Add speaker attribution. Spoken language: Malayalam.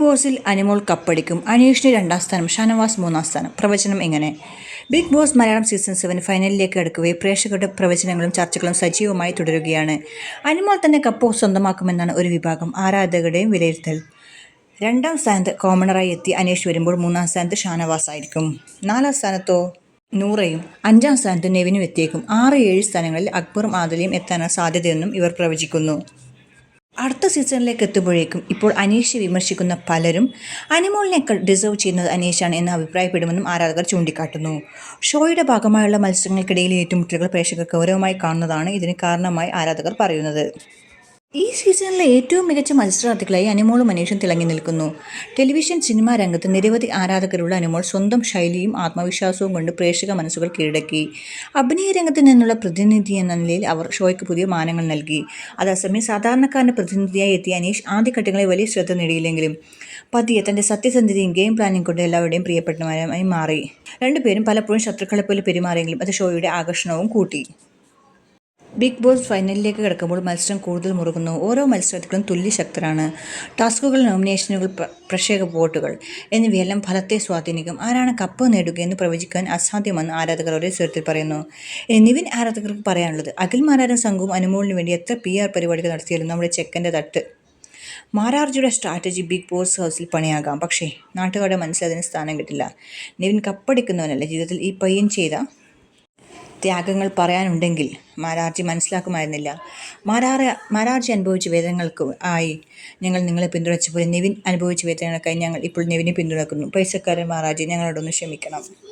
Speaker 1: ബോസിൽ അനിമോൾ കപ്പടിക്കും. അനീഷിന് രണ്ടാം സ്ഥാനം ഷാനവാസ് മൂന്നാം സ്ഥാനം. പ്രവചനം എങ്ങനെ? Big Boss Malayalam season seven ഫൈനലിലേക്ക് അടുക്കവേ പ്രേക്ഷകരുടെ പ്രവചനങ്ങളും ചർച്ചകളും സജീവമായി തുടരുകയാണ്. അനിമോൾ തന്നെ കപ്പ് സ്വന്തമാക്കുമെന്നാണ് ഒരു വിഭാഗം ആരാധകരുടെയും വിലയിരുത്തൽ. രണ്ടാം സ്ഥാനത്ത് കോമണറായി എത്തി അനീഷ് വരുമ്പോൾ മൂന്നാം സ്ഥാനത്ത് ഷാനവാസ് ആയിരിക്കും. നാലാം സ്ഥാനത്തോ? നൂറയും. അഞ്ചാം സ്ഥാനത്ത് നെവിനും എത്തിയേക്കും. ആറ് ഏഴ് സ്ഥാനങ്ങളിൽ അക്ബറും ആദലിയും എത്താനാണ് സാധ്യതയെന്നും ഇവർ പ്രവചിക്കുന്നു. അടുത്ത സീസണിലേക്ക് എത്തുമ്പോഴേക്കും ഇപ്പോൾ അനീഷ് വിമർശിക്കുന്ന പലരും അനിമോളിനേക്കാൾ ഡിസേർവ് ചെയ്യുന്നത് അനീഷാണ് എന്ന് അഭിപ്രായപ്പെടുമെന്നും ആരാധകർ ചൂണ്ടിക്കാട്ടുന്നു. ഷോയുടെ ഭാഗമായുള്ള മത്സരങ്ങൾക്കിടയിലെ ഏറ്റുമുട്ടലുകൾ പ്രേക്ഷകർ ഗൗരവമായി കാണുന്നതാണ് ഇതിന് കാരണമായി ആരാധകർ പറയുന്നത്. ഈ സീസണിലെ ഏറ്റവും മികച്ച മത്സരാർത്ഥികളായി അനിമോളും മനീഷും തിളങ്ങി നിൽക്കുന്നു. ടെലിവിഷൻ സിനിമാ രംഗത്ത് നിരവധി ആരാധകരുള്ള അനിമോൾ സ്വന്തം ശൈലിയും ആത്മവിശ്വാസവും കൊണ്ട് പ്രേക്ഷക മനസ്സുകൾ കീഴടക്കി. അഭിനയ രംഗത്ത് നിന്നുള്ള പ്രതിനിധി എന്ന നിലയിൽ അവർ ഷോയ്ക്ക് പുതിയ മാനങ്ങൾ നൽകി. അതേസമയം സാധാരണക്കാരന്റെ പ്രതിനിധിയായി എത്തിയ അനീഷ് ആദ്യഘട്ടങ്ങളിൽ വലിയ ശ്രദ്ധ നേടിയില്ലെങ്കിലും പതിയെ തന്റെ സത്യസന്ധതയും ഗെയിം പ്ലാനിംഗ് കൊണ്ട് എല്ലാവരുടെയും പ്രിയപ്പെട്ടവരായി മാറി. രണ്ടുപേരും പലപ്പോഴും ശത്രുക്കളെ പോലെ പെരുമാറിയെങ്കിലും അത് ഷോയുടെ ആകർഷണവും കൂട്ടി. ബിഗ് ബോസ് ഫൈനലിലേക്ക് കിടക്കുമ്പോൾ മത്സരം കൂടുതൽ മുറുകുന്നു. ഓരോ മത്സരത്തിലും തുല്യശക്തരാണ് ടാസ്കുകൾ നോമിനേഷനുകൾ പ്രക്ഷേക വോട്ടുകൾ എന്നിവയെല്ലാം ഫലത്തെ സ്വാധീനിക്കും. ആരാണ് കപ്പ് നേടുകയെന്ന് പ്രവചിക്കാൻ അസാധ്യമെന്ന് ആരാധകർ ഒരേ സ്വരത്തിൽ പറയുന്നു. നിവിൻ ആരാധകർക്ക് പറയാനുള്ളത് അഖിൽ മാരാരൻ സംഘവും അനുമോളിന് വേണ്ടി എത്ര പി ആർ പരിപാടികൾ നടത്തിയാലും നമ്മുടെ ചെക്കന്റെ തട്ട്. മാരാർജിയുടെ സ്ട്രാറ്റജി ബിഗ് ബോസ് ഹൗസിൽ പണിയാകാം. പക്ഷേ നാട്ടുകാരുടെ മനസ്സിൽ അതിന് സ്ഥാനം കിട്ടില്ല. നിവിൻ കപ്പടിക്കുന്നവനല്ല ജീവിതത്തിൽ ഈ പയ്യൻ ചെയ്ത ത്യാഗങ്ങൾ പറയാനുണ്ടെങ്കിൽ മാരാർജി മനസ്സിലാക്കുമായിരുന്നില്ല. മാരാറ മാരാർജി അനുഭവിച്ച വേദനകൾക്ക് ആയി ഞങ്ങൾ നിങ്ങളെ പിന്തുണച്ചപ്പോൾ നിവിൻ അനുഭവിച്ച വേദനകൾക്കായി ഞങ്ങൾ ഇപ്പോൾ നിവിനെ പിന്തുണക്കുന്നു. പൈസക്കാരൻ മാരാർജി ഞങ്ങളോടൊന്ന് ക്ഷമിക്കണം.